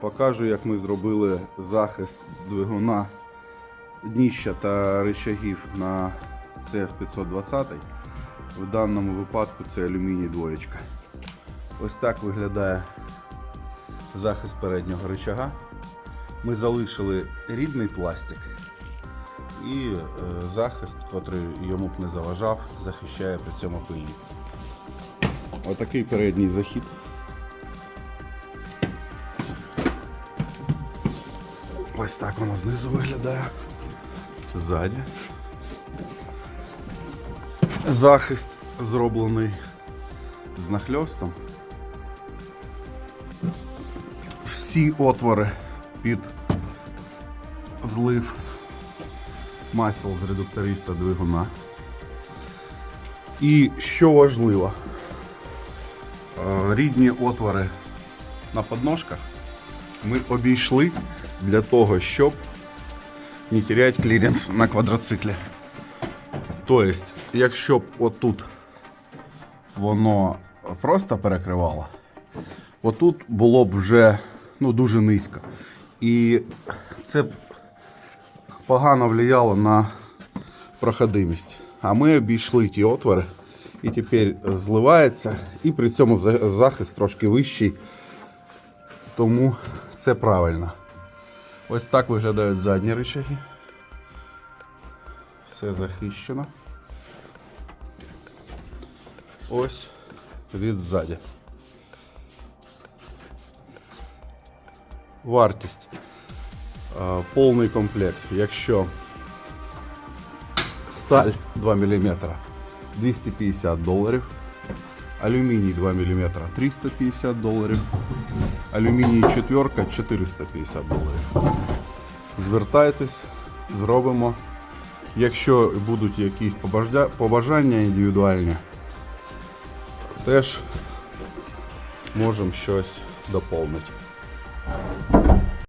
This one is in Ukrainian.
Покажу, як ми зробили захист двигуна дніща та рычагів на CF520. В даному випадку це алюміній двоєчка. Ось так виглядає захист переднього рычага. Ми залишили рідний пластик і е, захист, котрий йому б не заважав, захищає при цьому пильник. Отакий передній захід. Ось так воно знизу виглядає. Ззаді. Захист зроблений з нахльостом. Всі отвори під злив масел з редукторів та двигуна. І що важливо, е, рідні отвори на подножках ми обійшли для того, щоб не теряти кліренс на квадроциклі. Тобто, якщо б отут воно просто перекривало, отут було б вже ну, дуже низько. І це б погано впливало на проходимість. А ми обійшли ті отвори і тепер зливається, і при цьому захист трошки вищий, тому це правильно. Ось так виглядають задні рычаги. Все захищено. Ось від ззаді. Вартість. Повний комплект. Якщо сталь 2 мм 250 доларів. Алюміній 2 мм 350 доларів. Алюміній четверка 450 доларів. Звертайтесь, зробимо. Якщо будуть якісь побажання індивідуальні, теж можемо щось доповнити.